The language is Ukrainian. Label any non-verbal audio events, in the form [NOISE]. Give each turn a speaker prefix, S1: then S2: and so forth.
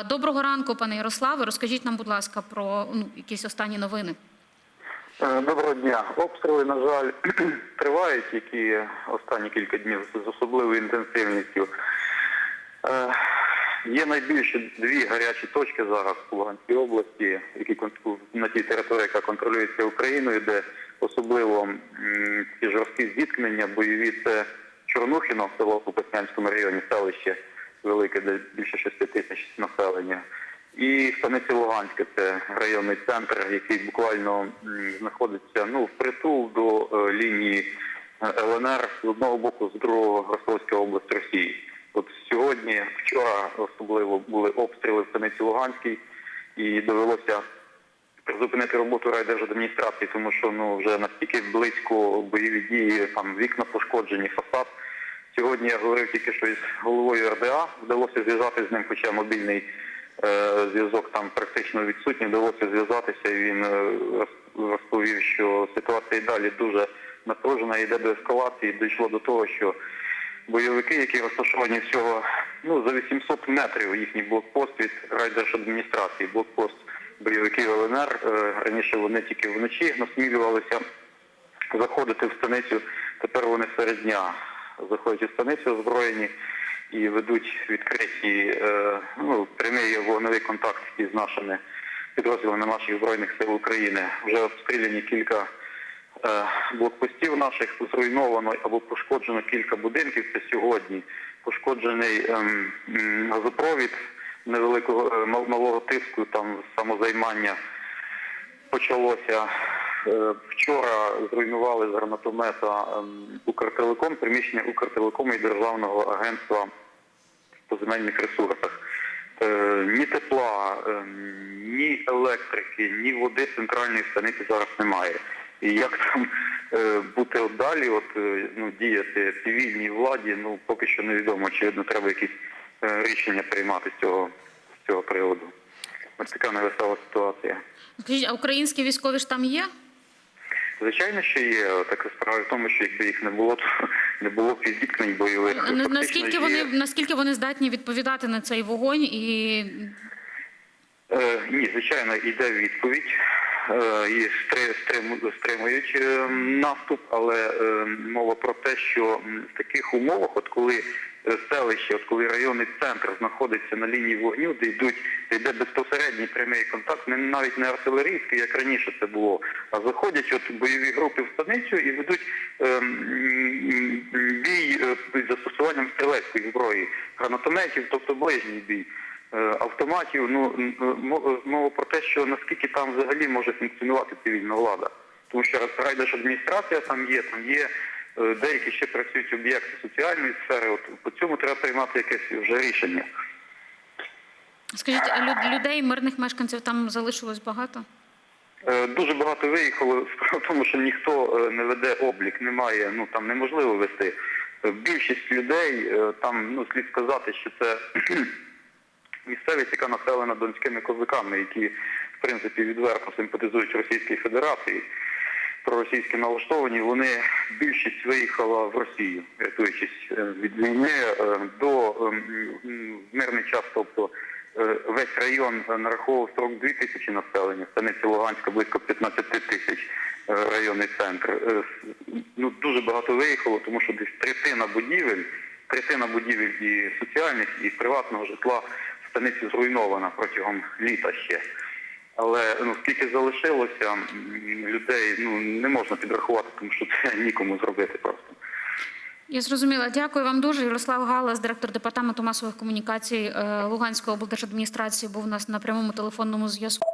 S1: Доброго ранку, пане Ярославе. Розкажіть нам, будь ласка, про ну, якісь останні новини.
S2: Е, Доброго дня. Обстріли, на жаль, [CLEARS THROAT] тривають, які останні кілька днів з особливою інтенсивністю. Е, Є найбільше дві гарячі точки зараз у Луганській області, які на тій території, яка контролюється Україною, де особливо ці жорсткі зіткнення, бойові це Чорнухіно, село у Попаснянському районі, селище велике, де більше 6 тисяч населення. І станиця Луганська, це районний центр, який буквально знаходиться ну, впритул до е, лінії е, ЛНР з одного боку, з другого Ростовська область Росії. От сьогодні, вчора особливо були обстріли в станиці Луганській, і довелося призупинити роботу райдержадміністрації, тому що ну вже настільки близько бойові дії, там вікна пошкоджені, фасад. Сьогодні я говорив тільки що із головою РДА, вдалося зв'язати з ним, хоча мобільний е, зв'язок там практично відсутній, вдалося зв'язатися. і Він е, розповів, що ситуація і далі дуже напружена, йде до ескалації. Дійшло до того, що бойовики, які розташовані всього ну, за 800 метрів їхній блокпост від райдержадміністрації, блокпост бойовиків ЛНР. Е, Раніше вони тільки вночі насмілювалися заходити в станицю. Тепер вони серед дня заходять у станицю озброєні і ведуть відкриті е, ну, прямий вогневий контакт із нашими підрозділами наших збройних сил України. Вже обстріляні кілька е, блокпостів наших зруйновано або пошкоджено кілька будинків. Це сьогодні пошкоджений ем, газопровід невеликого е, малого тиску, там самозаймання почалося. Е, Вчора зруйнували з гранатомета ем, Укртелеком, приміщення Укртелекому і Державного агентства по земельних ресурсах. Е, Ні тепла, ем, ні електрики, ні води центральної станиці зараз немає. І як там е, бути от далі, от ну діяти цивільній владі, ну поки що невідомо. Очевидно, треба якісь рішення приймати з цього з цього приводу. Ось така невесела ситуація.
S1: Скажіть, а українські військові ж там є?
S2: Звичайно, що є така справа в тому, що якби їх не було, то не було б і зіткнень бойових.
S1: На-
S2: Фактично
S1: Наскільки
S2: є-
S1: вони наскільки вони здатні відповідати на цей вогонь і
S2: Е, ні, звичайно, йде відповідь. Е, і стри- стримують е, наступ, але е, мова про те, що в таких умовах, от коли селище, от коли районний центр знаходиться на лінії вогню, де йдуть, де йде безпосередній прямий контакт, не навіть не артилерійський, як раніше це було, а заходять от бойові групи в станицю і ведуть бій з застосуванням стрілецької зброї, гранатометів, тобто ближній бій автоматів. Ну м- м- мова про те, що наскільки там взагалі може функціонувати цивільна влада, тому що райдержадміністрація там є, там є е, деякі ще працюють об'єкти соціальної сфери. От по цьому треба приймати якесь вже рішення.
S1: скажіть, а людей, мирних мешканців там залишилось багато?
S2: Е, Дуже багато виїхало. Справа [LAUGHS] в тому, що ніхто е, не веде облік, немає, ну там неможливо вести. Е, Більшість людей е, там, ну слід сказати, що це місцевість, яка населена донськими козаками, які в принципі відверто симпатизують Російській Федерації, проросійські налаштовані. Вони більшість виїхала в Росію, рятуючись е, від війни е, до ем, мирний час, тобто. Е, Весь район нараховував 42 тисячі населення, станиця Луганська близько 15 тисяч районний центр. Ну, дуже багато виїхало, тому що десь третина будівель, третина будівель і соціальних, і приватного житла в станиці зруйнована протягом літа ще. Але ну, скільки залишилося людей, ну не можна підрахувати, тому що це [LAUGHS] нікому зробити просто.
S1: Я зрозуміла. Дякую вам дуже. Ярослав Галас, директор департаменту масових комунікацій е, Луганської облдержадміністрації, був у нас на прямому телефонному зв'язку.